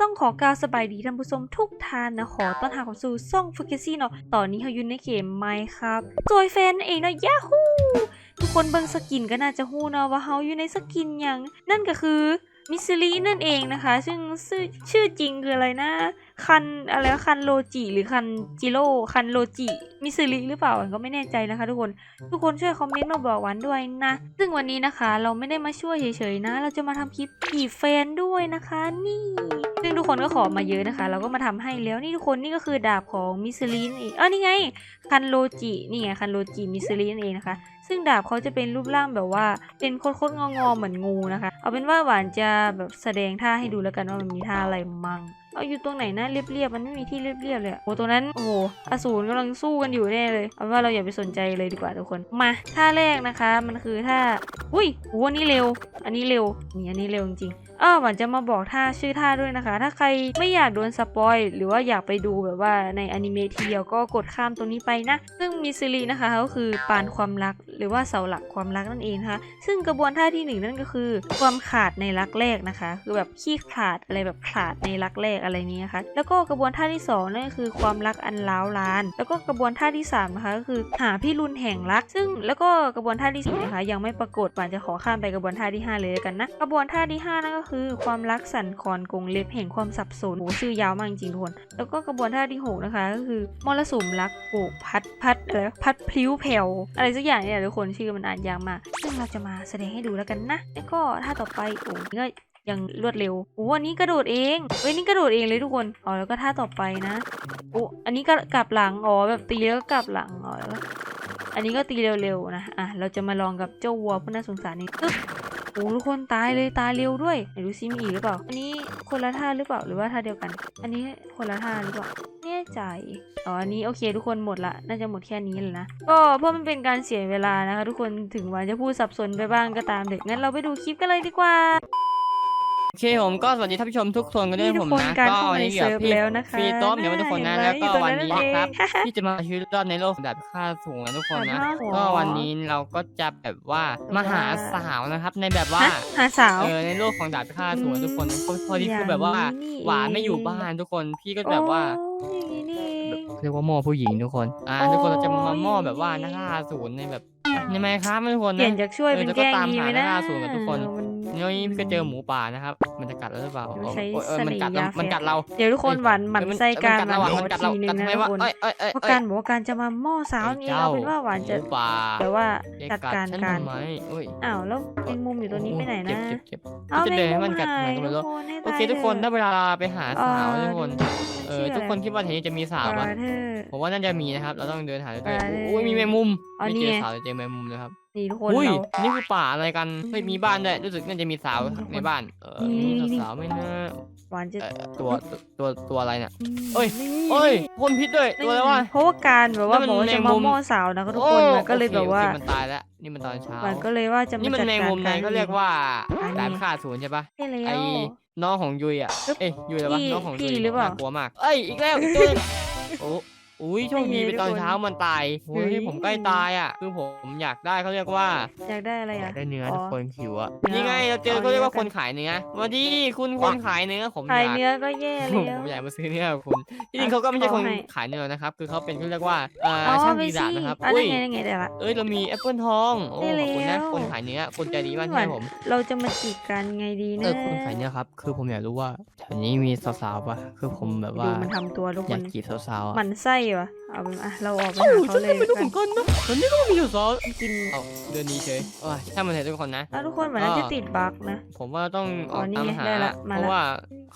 ต้องขอกล่าวสบายดีท่านผู้ชมทุกท่านนะขอต้อนรับเข้าสู่ซ่องฟูเกซี่เนาะตอนนี้เขาอยู่ในเกมไมครับจอยแฟนนั่นเองเนาะยาฮูทุกคนเบิ่งสกินก็น่าจะฮู้เนาะว่าเขาอยู่ในสกินอย่างนั่นก็คือ มิสซิลีนั่นเองนะคะ ซึ่งชื่อชื่อจริงคืออะไรนะ คันอะไรคันโลจิหรือคันจิโร่คันโลจิมิสซิลีหรือเปล่าก็ไม่แน่ใจนะคะ ทุกคนทุกคนช่วยคอมเมนต์มาบอกหวานด้วยนะ ซึ่งวันนี้นะคะเราไม่ได้มาช่วยเฉยๆนะ เราจะมาทำคลิปจีบแฟนด้วยนะคะ นี่ซึ่งทุกคนก็ขอมาเยอะนะคะ เราก็มาทำให้แล้วนี่ทุกคนนี่ก็คือดาบของมิสซิลีนเองเออนี่ไงคันโลจินี่ไงคันโลจิมิสซิลีนเองนะคะ ซึ่งดาบเขาจะเป็นรูปร่างแบบว่า เป็นโคตรงอๆเหมือนงูนะคะ เอาเป็นว่าหวานจะแบบแสดงท่าให้ดูแล้วกันว่ามันมีท่าอะไรมั่งเอาอยู่ตรงไหนนะเรียบๆมันไม่มีที่เรียบๆเลยโอ้ตรงนั้นโอ้โหอสูรกำลังสู้กันอยู่แน่เลยเอาเป็นว่าเราอย่าไปสนใจเลยดีกว่าทุกคนมาท่าแรกนะคะ มันคือท่า อุ้ยโอ้อันนี้เร็ว อันนี้เร็ว นี่อันนี้เร็วจริงๆอ้าวหวานจะมาบอกท่าชื่อท่าด้วยนะคะ ถ้าใครไม่อยากโดนสปอยหรือว่าอยากไปดูแบบว่าในอนิเมะทีเดียวก็กดข้ามตรงนี้ไปนะ ซึ่งมิซิลีนะคะก็คือปานความรักหรือว่าเสาหลักความรักนั่นเองนะคะ ซึ่งกระบวนท่าที่หนึ่งนั่นก็คือ ความขาดในรักแรกนะคะ คือแบบขี้ขาดอะไรแบบขาดในรักแรกอะไรนี้นะคะ แล้วก็กระบวนท่าที่สองนั่นก็คือความรักอันล้าวลาน แล้วก็กระบวนท่าที่สามนะคะก็คือหาพี่รุนแห่งรัก ซึ่งแล้วก็กระบวนท่าที่สี่นะคะยังไม่ปรากฏวานจะขอข้ามไปกระบวนท่าที่ห้าเลยกันนะ กระบวนท่าที่ห้านั่นก็คือ ความรักสั่นคลอนกงเล็บแห่งความสับสนโหชื่อยาวมากจริงทุกคน แล้วก็กระบวนท่าที่หกนะคะ ก็คือมรสุมรักโบกพัดพัดอะไรวพัดพลิ้วแผ่วอะไรสักอย่างเนี่ยทุกคนชื่อมันอ่านยากมาก ซึ่งเราจะมาแสดงให้ดูแล้วกันนะ แล้วก็ท่าต่อไปโอ้ก็ยังรวดเร็วโอ้อันนี้กระโดดเองเว้ยนี่กระโดดเองเลยทุกคน อ๋อแล้วก็ท่าต่อไปนะ โอ้อันนี้ก็กลับหลัง อ๋อแบบตีแล้วก็กลับหลัง อ๋อแล้ว อันนี้ก็ตีเร็วๆนะ อะ เราจะมาลองกับเจ้าวัวผู้น่าสงสารนี่ตึ๊บโอ้ทุกคนตายเลยตายเร็วด้วยไหนดูซิมีอีกหรือเปล่า อันนี้คนละท่าหรือเปล่าหรือว่าท่าเดียวกัน อันนี้คนละท่าหรือเปล่าแน่ใจอ๋ออันนี้โอเคทุกคนหมดละ น่าจะหมดแค่นี้เลยนะ ก็เพื่อมันเป็นการเสียเวลานะคะ ทุกคนถึงวันจะพูดสับสนไปบ้างก็ตามเด็กงั้นเราไปดูคลิปกันเลยดีกว่า เคผมก็สวัสดีท่านผู้ชมทุกคนกันด้วยนี่ผมทุกคนนะการก็เข้ามาวันนี้อยู่ในเซิร์ฟกับพี่แล้วนะคะฟรีโต้มเดี๋ยวทุกคนนะเห็นไหมแล้วก็อยู่ตรงวันนั้นนี้นะครับเองที่จะมาชีวิตรอดในโลกแบบค่าสูงนะทุกคนนะแบบห้าหัวก็วันนี้เราก็จะแบบว่ามาหาสาวนะครับ ในแบบว่าฮะหาสาวเออในโลกของดาบพิฆาตสูงนะทุกคนอืมพอพอดีคือแบบว่าอย่างนี้นี่หวานไม่อยู่เองบ้านทุกคนพี่ก็แบบว่าโอ้อย่างนี้นี่เองเรียกว่าหม้อผู้หญิงทุกคน อ่าโอ้ทุกคนเราจะมาหม้ออย่างนี้แบบว่านักฆ่าศูนย์ในแบบในไมครับทุกคนเปลี่ยนะนจากช่วยเออเป็นแล้วแกก็ล้งตามดีไหมหานะล่าสุดกับทุกคนเออมั นนี่พี่ก็เจอหมูป่านะครับ มันจะกัดเราหรือเปล่าเดี๋ยวใช้โอ้ยเออเสน่ห์มันกัดเรายาแฝดมันกัดเรา เดี๋ยวทุกคนหวานหมั่นไส้การมันกัดเราหอะขมันอกัดเราทีนึกัดงนะทำไมทุกวะคนเอ้ยเอ้ยเอ้ยเพราะเอ้ยการบอกว่าการจะมาหม้อสาวนี้เอาเป็นว่าหวานจะหมูป่าแบบว่าเด็กจัดกัดการฉันการทำไมเอ้ยอ้าวแล้วแมงมุมอยู่ตัวนี้ไปไหนนะเจ็บเจ็บเจ็บเอาจะแมเดิงนให้มุมันมกัดหายมันก็ไม่รู้ทุกคนให้โอเคตายทุกคนเถได้อะเวลาไปหาสาวเอ่อทุกคนเออชื่ออะไรทุกคนคิดว่าแถวนี้จะมีสาวปปะลาเธอผมว่าน่าจะมีนะครับ เราต้องเดินหาด้วยปลาๆเธอโอ้ยมีแมงมุมอ๋อไม่นี่เจอไงสาวแต่เจอแมงมุมนะครับ นี่ทุกคนอุ้ยเรา นี่คือป่าอะไรกันเฮ้ยมีบ้านด้วยรู้สึกน่าจะมีสาวทุกคนในบ้าน เออนี่มีนี่ สาวๆไหม่น่าหวานจะเอ่อตัวตัวตัวอะไรเนี่ยมเอ้ย นี่เอ้ยนี่พ่นพิษด้วยตัวอะไรวะ เพราะว่าการแบบว่านั่นบมัอนกว่าจะแมมางมุมหม้อสาวนะก็ทุกคนมันก็เลยโอแบบว่า โอเคมันตายแล้วนี่มันตอนเช้าหวานก็เลยว่าจะมานี่มันจัดแมงการมุมไหนการก็เรียกว่าอันนี้ดาบฆ่าศูนย์ใช่ปะใช่แล้วไอ้น้องของยุยอะปึ๊บเอ้ยยุยอะไรวะพี่น้องของยุพี่ยหรือเปล่า น่ากลัวมาก เอ้ยอีกแล้วอีกตัวหนึ่งโอ้ อุ้ยโชคดีไม่ไปไงตอนทุกคนเช้ามันตายโอ้เฮ้ยยผมใกล้ตายอะ คือผมอยากได้เขาเรียกว่าอยากได้อะไรอยาอะ กได้เนื้ออ๋อทุกคนหิวอะเนื้อนี่ไงเราเจอเอาเขาเรียกว่าเนื้อคนขายเนื้อสวัสดีคุณคนขายเนื้อผมอายกขายเนื้อก็แย่ผแล้มวผมอยากมาซื้อเนื้อกับคุณที่จริงเขาก็ไม่ใช่ขคอนให้ ขายเนื้อนะครับ คือเขาเป็นเขาเรียกว่าเอ่ออ๋อช่างไปดีสิดาบนะครับอันอุ้นั้นยไงนั่นไงแต่ละ เอ้ยเรามีแอปเปิลทองโอ้ได้ขอบคุณนะแล้วคนขายเนื้อคนใจดีมากหวานใช่ผมเราจะมาจีบกันไงดีเอนะอคุณขายเนื้อครับคือผมอยากรู้ว่าแถวนี้มีสาวๆปะคือผมแบบว่าดูมันทำตัวทุกอคยานกจีบสาวๆอะ หมันไส้วะเอาเป็นอะเราออกไปเอ้าหาเขาฉันเลก็ยไม่รู้กัเหมือนนกันนะตอนนี้ก็มีสาวกินๆเอ้าเดินหนีเฉยโอ้ยถ้ามันเห็นทุกคนนะ แล้วทุกคนเหมือนน่าจะติดบั๊กนะ ผมว่าต้องออกอ๋อนี่ตามไงหาได้ละมาเพละราะว่า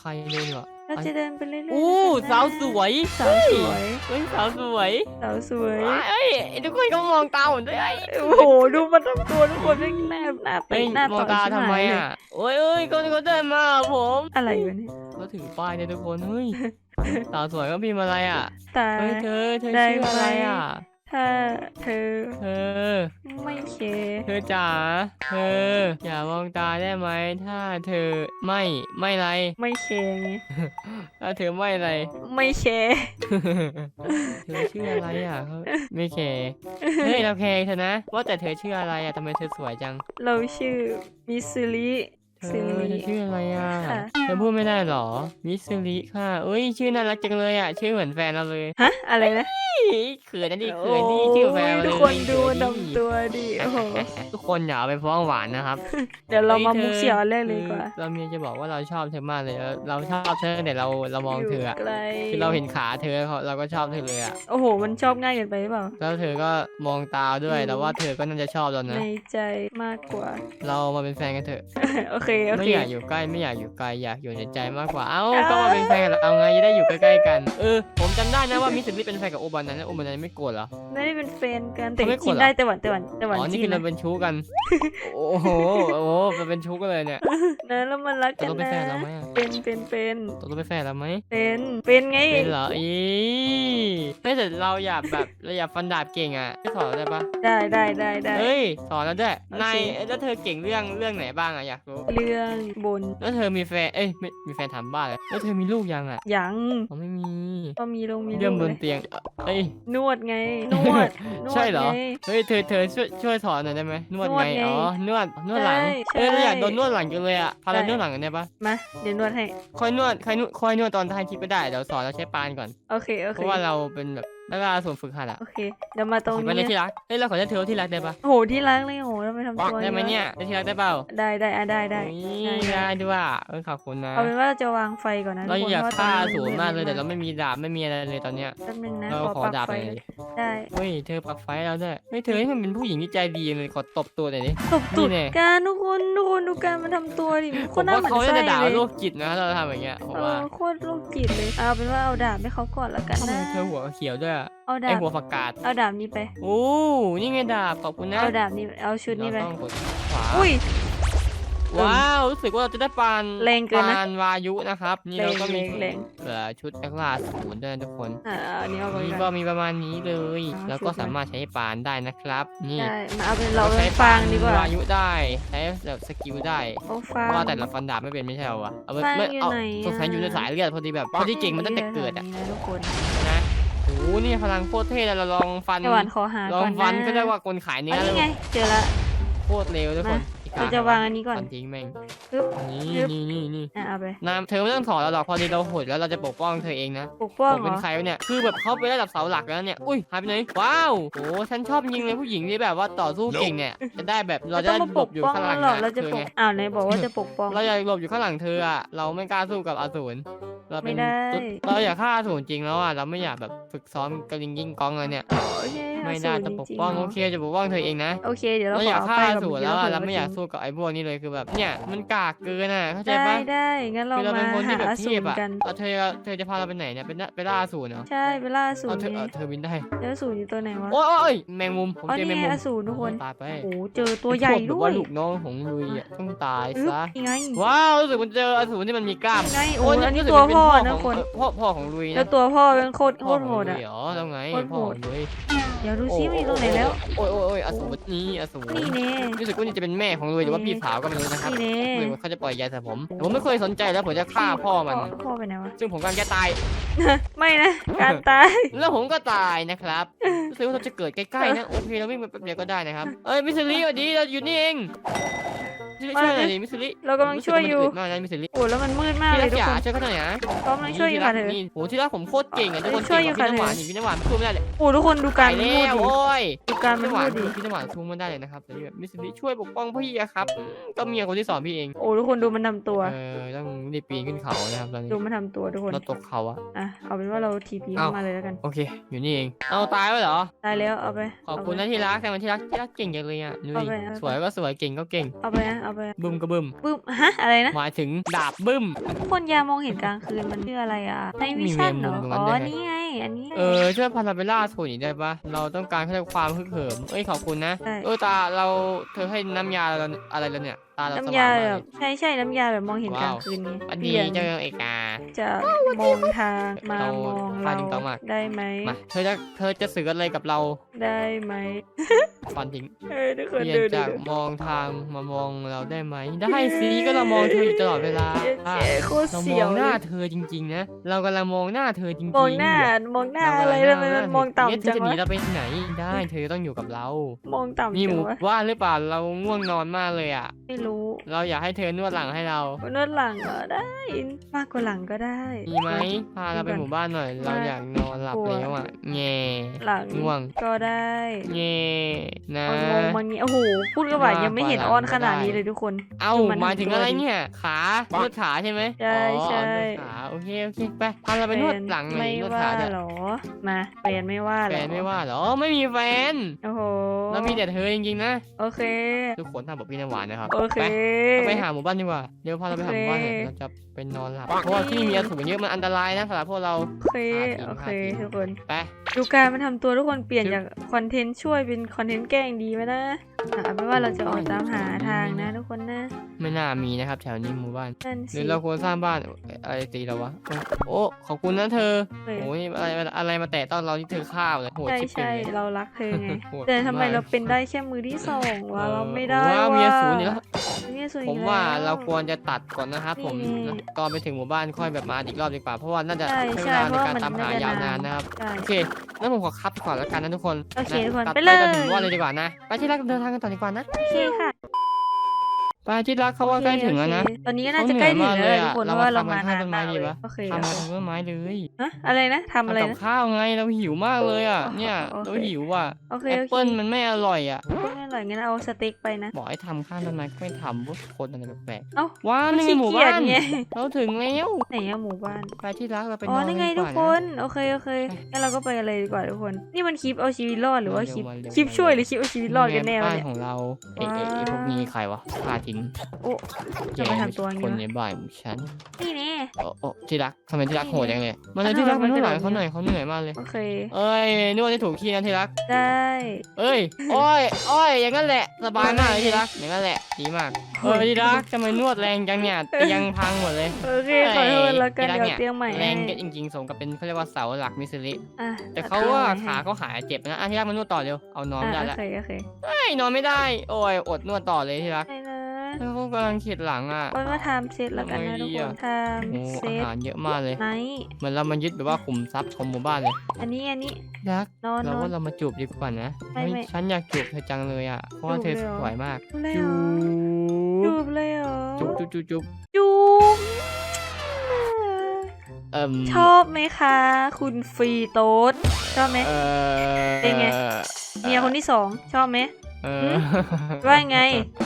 ใครเล่นวะเราจะเดินไปเรื่อยๆอู้นะคะสาวสวยสาวสวยเฮ้ยสาวสวยสาวสวยเอ้ยทุกคนก็มองตาผมด้วยเอ้ยโอ้โหดูมันทำตัวทุกคนไม่หน้าหน้าเฮ้เตะยหน้ามองต่อยตาชิบทำหาไมยเลยอะโอ้ยเอ้ยคนเขาเดินมาหาผม อะไรวะเนี่ยเขาถือป้ายเนี่ยทุกคนเฮ้ย สาวสวยก็พิมพ์อะไรอะตายเฮ้ยเธอเธอได้ชื่ออะไรไหมอะ ถ้าเธอเธอ ไม่เคร์เธอจ๋าเธอ อย่ามองตาได้ไหมถ้าเธอไม่ไม่ไร ไม่เคร์ไงถ้าเธอไม่อะไร ไม่แคร์เธอชื่ออะไรอะเขาไม่แคร์เฮ้ยเราแคร์เธอนะ ว่าแต่เธอชื่ออะไรอะทำไมเธอสวยจัง เราชื่อมิสซิลิเธ ซิอลิเธอชื่ออะไรอะค่ะเธอพูดไม่ได้หรอ มิสซิลิค่ะเอ้ย ชื่อน่ารักจังเลยอะ ชื่อเหมือนแฟนเราเลยฮะ อะไรนะเขินนะดิเขินดิชื่อแฟนเราทุเลกยคนดูเขิดำตัวดิโอ้โห ทุกคนอย่าเอาไปฟ้องหวานนะครับ เดี๋ยวเรามาฮ้มุกธอเสียวแรกเลยดีกว่าคือเราเมียจะบอกว่าเราชอบเธอมากเลยแล้วเราชอบเธอแต่เราเรามองเธออะยู่ไกลคือเราเห็นขาเธอเขาเราก็ชอบเธอเลยอะโอ้โห มันชอบง่ายเกินไปหรือเปล่า แล้วเธอก็มองตาด้วยอืมแต่ว่าเธอก็น่าจะชอบเรานะ ในใจมากกว่า เรามาเป็นแฟนกันเถอะ โอเคโอไม่เค อยากอยู่ใกล้ไม่อยากอยู่ไกลอยากอยู่ในใจมากกว่า เอ้าเอ้ย ก็มาเป็นแฟนกันเอาไงจะได้อยู่ใกล้ๆกัน เออผมจำได้นะว่ามิสซิลี่เป็นแฟนกับโอบันนั้นนะโอบันนั้นไม่โกรธเหรอ ไม่ได้เป็นแฟนกันแต่เขาไม่กินกดเหรอ ได้แต่หวานแต่หวานแต่หวานอ๋อนี่จีคืนอเรานะเป็นชู้กัน โอ้โหโอ้โหมันเป็นชู้กันเลยเนี่ยนะแล้วมันรักตกักนลงเป็นนะแฟนเราไหมอะเป็นเป็นเป็นตกลงเป็นแฟนเราไหมเป็นเป็นไงเป็นเหรออีไม่แต่เราอยากแบบเราอยากฟันดาบเก่งอะช่วยสอนเราได้ปะได้ได้ได้ได้ เฮ้ยสอนเราด้วยโอเค นายแล้วเธอเก่งเรื่องเรื่องไหนบ้างอะอยากรู้ เรื่องบนแล้วเธอมีแฟน เอ้ยไม่มีแฟนถามบ้านเลยแล้วเธอมีลูกยังอะยังเขาไม่มีก็มีลงมีเรื่องบลูกนเลยเตียง เอ้ย นวดไง นวดนวดใช่เหรอไงเฮ้ย เธอ เธอช่วยช่วยสอนหน่อยได้ไหมนวดนวไงดไง อ๋อ นวด นวดหลังใช่เอ้ยเราอยากใช่โดนนวดหลังจังเลยอะ พาเราได้นวดหลังกันได้ปะมา เดี๋ยวนวดให้ คอยนวดคอยนวดคอยนวดตอนท้ายคลิปก็ได้ เดี๋ยวสอนเราใช้ปานก่อน โอเค โอเพเคราะว่าเราเป็นแบบนักล่าส่วนฝึกหัดอะโอเค เดี๋ยวมาตรงไปเลยนี้ที่รัก เฮ้ย เราขอเรียกเธอว่าที่รักได้ปะโอ้โหที่รักเลยโอ้โห ทำไมทำตัวได้ไหมเนี่ยได้ที่รักได้เปล่าได้ได้อะได้ได้นี่ได้ได้ด้วยอะเออขอบคุณนะเอาเป็นว่าเราจะวางไฟก่อนนะเราทุกคนอยากเพระฆ่าตอนนี้สูงนมากเลยดืแต่อดเราไม่มีดาบไม่มีอะไรเลยตอนเนี้ยแป๊บนึงนะเราขอขอปรับดาบไฟหน่อยได้เฮ้ยเธอปักไฟเราด้วยเฮ้ยเธอนี่มันเป็นผู้หญิงที่ใจดีเลยขอตบตัวหน่อยดิตบตุดนี่แน่การทุกคนทุกคนดูการมันทำตัวดิผโคมนน่าว่าหมันเขาไส้จะด่าเลยโรคจิตนะถ้าเราทำอย่างเงี้ยผมเอว่าอโคตรโรคจิตเลยเอาเป็นว่าเอาดาบให้เขาก่อนละกันทำไมนะเธอหัวเขียวด้วยอะ เอาไอดาบหัวฝักกาดเอาดาบนี้ไป โอ้นี่ไงดาบขอบคุณนะเอาดาบนี้เอาชุดนี้ไปเราต้องกดขวาอุ้ย ว้าวรู้สึกว่าเราจะได้ปานแรงเกินนะ ปานวายุนะครับนี่แรงเราก็มีแรงแรง เหลือชุดนักล่าศูนย์ด้วยนะทุกคนอ่าอันนี้เอาไปนี่ก่ก็อน มีประมาณนี้เลย อ่าแล้วก็ชุดนะสามารถใช้ปานได้นะครับ นี่ได้มาเอาเป็นเราใช้เป็นฟางดีกว่าวายุได้ใช้แบบสกิลได้เอาฟาง ว่าแต่เราฟันดาบไม่เป็นไม่ใช่เหรอวะเอาไปฟางไม่อยู่เอาไหนสงสัยอยู่ในอะสายเลือดพอดีแบบพอดีเก่งมันตั้งแต่เกิดอะนี่นะทุกคนนะโอ้โหนี่พลังโคตรเท่เลยเราลองฟันไอหวานขอหาลอก่องนฟันนะก็ได้ว่าคนขายเนื้อัอนนี้ไง เจอละ โคตรเร็วทุกคนมา อีกเราจะวางอันนี้ก่อน ฟันทิ้งแม่งปึ๊บ นี่ปึ๊บนี่นี่นี่อะเอาไปน้ำเธอไม่ต้องถอดเราหรอกพอดีเราโหดแล้วเราจะปกป้องเธอเองนะปกป้องผมเหรเป็นอ ใครวะเนี่ยคือแบบเขาเป็นระดับเสาหลักแล้วเนี่ยอุ้ยหายไปไหนว้าวโอ้ฉันชอบยิงเลยผู้หญิงที่แบบว่าต่อสู้เก่งเนี่ยจะได้แบบเราไม่จะต้องได้มาหลปบกอยู่ป้องข้างหลัเรางหรอกเราจะเธอปกไงอ้าวไหนบอกว่าจะปกป้อง เราอยากหลบอยู่ข้างหลังเธออะเราไม่กล้าสู้กับอสูร เราเป็นไม่ได้ เราอยากฆ่าอสูรจริงแล้วอะเราไม่อยากแบบฝึกซ้อมกระลิงยิงกองเลยเนี่ย โอเค ไม่ได้เอาจะสูปตกรจริงๆป้องเนโออะเคจะปกป้องเธอเองนะโอเคเดี๋ยวเราเราขอยากเอาฆ่าไปอก่อนสูรเดี๋แล้วยวอะเราเราไม่อยากไปสู้กับไอ้พวกนี้เลยคือแบบเนี่ยมันกากเกินอะเข้าใจได้ปะได้งั้นเราคือเรามาเป็นคนที่หาแบบอเทสูพรอะกันเอาเธอเธอจะพาเราไปไหนเนี่ยเป็นไปล่าอสูรเหรอใช่ไปล่าอสูเอารเธอไงเอาเธอบินได้แล้วอสูรอยู่ตัวไหนวะโอ้ยโอ้ยแมงมุมผมอ๋อเจอนี่แมงไงมุมอสูรทุกคนตายไปโอ้โหเจอตัวใหญ่ไอ้พกแบบด้วว่ายลูกน้องของลุยอะต้องตายอึ๊บซะยังไงว้าวรู้สึกมันเจออสูรที่มันมีกล้ามยังไงโอ้ยอันนี้รู้สึกตัวมัเป็พ่อขนะงคนเออพ่อพ่อของลุยแล้นะวตัวพ่อเป็นโคตรโคพ่อตรขโหองดลุอะยเหรอแล้วไงโคตรพ่อโหขดองลุยเดี๋ยวดูซิมันอยู่ตรงไหนแล้ว โอ้ยโอ้ยโอ้ยอสูรนี่อสูรนี่เน่ รู้สึกว่านี่จะเป็นแม่ของลุยหรือว่าพี่สาวก็ไม่รู้นะครับนี่เน่หรือว่าเขาจะปล่อยยาใส่ผมแต่ผมไม่เคยสนใจแล้วผมจะฆ่าพ่อมัน พ่อไปไหนวะ ซึ่งผมกำลังจะตาย ไม่นะ การตาย แล้วผมก็ตายนะครับรู้สึกว่าเราจะเกิดใกล้ๆนะโอเคเราวิ่งไปแป๊บเดียวก็ได้นะครับเอ้ยมิสซิลี่สวัสดีเราอยู่นี่เอง มิสซิลี่ช่วยหน่อยดิมิสซิลี่เรากำลังช่วยอยู่รู้สึกว่ามันจะอึดมากนะมิสซิลี่โอ้แล้วมันมืดมากที่เลรัยกทุกจ๋าคนช่วยเขาหน่อยนะกำลังช่วยอยู่ค่ะเธอ นี่โหที่รักผมโคตรเก่งอะทุกคนช่วยเก่งอยู่กว่าพี่ค่ะน้ำหวานเธออีกพี่น้ำหวานสู้ไม่ได้เลยโอ้ทุกคนดูการไปมันแล้พูดวดิโอ้ย ดูการมันพี่น้ำหวาพูนดดิ พี่น้ำหวานสู้ไม่ได้เลยนะครับแต่แบบมิสซิลี่ช่วยปกป้องพี่อะครับอืมก็เมียคนที่สอนพี่เองโอ้ทุกคนดูมันทำตัว เออต้องรีบปีนขึ้นเขานะครับตอนนี้ดูมันทำตัวทุกคน เราตกเขาอะ อะ เอาเป็นว่าเราทีพีเอ้า เข้ามาเลยแล้วกัน โอเค อยู่นี่เองเอาตายแล้วเหรอ ตายแล้วเอาไปขอบคุณเานะไป ที่รักแต่มันที่รักที่รักเก่งจังเลยอะนุ้เอายไปเอาไป สวยก็สวยเก่งก็เก่ง เอาไปนะเอาไปบึ้มก็บึ้มปึ๊บฮะอะไรนะหมายถึงดาบบึ้มทุกคนยามองเห็นกลางคืนมันชื่ออะไรอะในวิชั่นเหรอมีแมงมุมตรงนั้อ๋นอด้วยไงนี่ไง อันนี้ เออช่วยพาราเบลล่าโชว์หน่อยได้ปะเราต้องการแค่ความฮึกเหิม เอ้ยขอบคุณนะได้เออตาเราเธอให้น้ำยาเราอะไรแล้วเนี่ย ตาเราสน้ำว่ายางมากแบเลบยใช่ใช่น้ำยาแบบมองเห็นกลางคืนไงวันดีเบี่ยงเจ้าเอกา จะมองทางมาเรามองพาเราถึงต่อมากได้ไหมมาเธอจะเธอจะสื่ออะไรกับเราได้ไหมฟันทิ้งเออทุกคนเปลี่ยนดูดูจากดูมองทางมามองเราได้ไหม ได้สิก็เรามองเธออยู่ตลอดเวลาเจ๊เจ๊โคตรเรามเสีอยงวหเลน้ายเธอจริงๆนะ เรากำลังมองหน้าเธอจริงๆมองหน้ามองหน้าอะไรทำไมมันมองเนี่ยเธอต่ำจังจะหนีวะเราไปที่ไหนได้ เธอต้องอยู่กับเรา มองต่ำมีหจัมู่งวะบ้านหรือเปล่าเราง่วงนอนมากเลยอะ ไม่รู้เราอยากให้เธอนวดหลังให้เรา นวดหลังก็ได้มากกว่าหลังก็ได้ มีไหมพาเราไปหมู่บ้านหน่อย เราอยากนอนหลับแล้วอะแง่หลังง่วงก็ได้แง่นะเอางงมันงี้โอ้โหพูดกระบะยังไม่เห็นอ้อนขนาดนี้เลยทุกคน เอ้าคือมันหมายถึงตัวอะไรดิเนี่ย ขานวดขาใช่ไหมใช่อ๋อใช่นวดขาโอเคโอเคไปพาเราไปนวดหลังหน่อไม่ยนวดว่าขาเนี่ยหรอ มาแฟนไม่ว่าหรแฟอนไม่ว่าเหรอ ไม่มีแฟน โอ้โหเรามีแต่เธอจริงๆนะ โอเค ทุกคนทำแบบพี่น้ำหวานนะครับ โอเค ไปเราไปหาหมู่บ้านดีกว่า เดี๋ยวพาเราไปหาหมู่บ้านหน่อยโอเคเราจะไปนอนหลับ เพราะว่าที่นี่มีอสูรเยอะมันอันตรายนะสำหรับพวกเรา โอเค โอเคทุกคน ไป ดูการมันทำตัวทุกคนเปลี่ยนชึบจากคอนเทนต์ช่วยเป็นคอนเทนต์แกล้งดีไหมนะอะ เอาเป็นว่าเราจะออกตามหาทางนะทุกคนนะไม่น่ามีนะครับ แถวนี้หมู่บ้านนั่นหสิรือเราควรสร้างบ้านเอ่ออะไรตีเราวะโอ้ขอบคุณนะเธอเฮ้ย โอ้ยอะไรอะไรมาแตะต้องเราที่เธอข้าวเลยโหดใช่ชิบเป่งใช่เลย เรารักเธอไง โหดแต่ทำไมาก เราเป็นได้แค่มือที่สองวะออเราไม่ได้ว้าวว่ะมีอสูรอีกแล้วมีอสูรผอีมกว่าแล้วเราควรจะตัดก่อนนะครับผมนี่นะตอนไปถึงหมู่บ้านค่อยแบบมาอีกรอบดีกว่าเพราะว่าน่าจะใช่ใช้เวใช่ลาเพในราะว่าการมันตามหาน่าจะยาวนานานนะครับ ใช่ โอเคงั้นผมขอคับก่อนแล้วกันนะทุกคนโอเคนะทุกคนตัดไปเลยจนถึงหมู่บ้านเลยดีกว่านะ ไปที่รักเดินทางกันต่อดีกว่านะ โอเคค่ะ ไปที่รักเขาว่าใกล้ถึงแล้วนะโอเคตอนนี้ก็น่าจะใกล้ถึงแล้วแหละทุกคนเพเราราะว่ามาเราทำมากันนานข้างต้นไม้มากดีเลยปะโอเคทำโอมาเคทำต้นไม้เลยฮะอะไรนะทำอะไรทำกับนะข้าวไงเราหิวมากเลยอะอ๋อเนี่ยโอเคเราหิวว่ะโอเคแอปโอเคเปิ้ลมันไม่อร่อยอะไม่อร่อยงั้นเอาสเต็กไปนะบอกให้ทำข้างต้นไม้ก็ไม่ทำพวกคนอะไรแปลกเอ้าๆว้าวนี่ไงขี้หมู่เกียบ้าจนไงเราถึงแล้วไหนอะหมู่บ้านไปที่รักเราไปนอ๋ออนนี่ไงกัทุกดีคว่าะนโอเคโอเคงั้นเราก็ไปกันเลยดีกว่าทุกคน นี่มันคลิปเอาชีวิตรอดหรือว่าคลิปเร็วๆคลิปเร็วๆช่วยหรือคลิปเอาชีวิตรอดกันแน่วะบ้านเนี่ยของเราเอ๊ะเอ๊ะเอ๊ะว้าวพวกนี้ใครวะฆ่าทิ้งโอ้จะมาทำตัวอย่างคนนี้ในวะบ้านของฉันนี่แน่โอ้โอ้ที่รักทำไมที่รักนี่โหดจังเลยมาเลยที่รักมาทำไมนวดหลังมันเขาเป็นหแบบนี้น่อยเขาเหนื่อยมากเลย โอเค เอ้ยนวดให้ถูกที่นะที่รัก ได้เอ้ยโอ้ยโอ้ยอย่างนั้นแหละสบายมากเลยที่รักอย่างนั้นแหละดีมากเออที่รักทำไมนวดแรงจังเนี่ยเตียงพังหมดเลยโอเคขอโทษแล้วกันที่รัเดี๋ยวนี่เตียงใหม่แรให้งก็จริงๆสมกับเป็นเขาเรียกว่าเสาหลักมิสซิลิอะแต่เขาว่าขาเขาหายเจ็บนะอะที่รักมานวดต่อเร็วเอานอนอะไม่ได้โอแล้วเคโอเคเฮ้ยนอนไม่ได้ โอ้ยอดนวดต่อเลยที่รัก ได้นะแล้วเขากำลังเข็ดหลังอะมันก็ทำเสร็จแล้วกันนะทำไงทุกดีคนอะทโอ้ำเสอาร็จหารเยอะมากเลย ไหนเหมือนเรามายึดแบบว่าขุมทรัพย์ของหมู่บ้านเลยอันนี้อันนี้ รักนอนเรานอว่าน เรามาจูบดีกว่านะไม่เฮ้ยไม่ฉันอยากจูบเธอจังเลยอะ เพราะว่าจูเธบอเลยเหรอ สวยมากจูบเลยเหรอจูบจูบเลยเหรอจุ๊บจุ๊บจุ๊บจุ๊บจูบเอิ่มชอบไหมคะ คุณฟรีโต๊ดชอบไหมเออเป็นไง เมียคนที่สองชอบไหม เอหึอว่าไง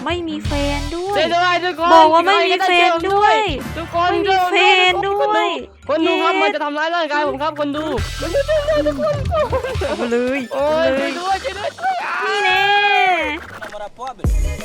ไม่มีแฟนด้วยเจ๊ด้วยทุกคนบอกว่าไม่มีแฟนด้วยทุกคนไม่มีแฟนด้วยคนดูครับเย้ มันจะทำร้ายร่างกายผมครับคนดูเอาไปเลยโอ้ยเอาไปช่เลวยยด้วยช่วยด้วยช่วยด้วยนี่แน่ Namora pobre?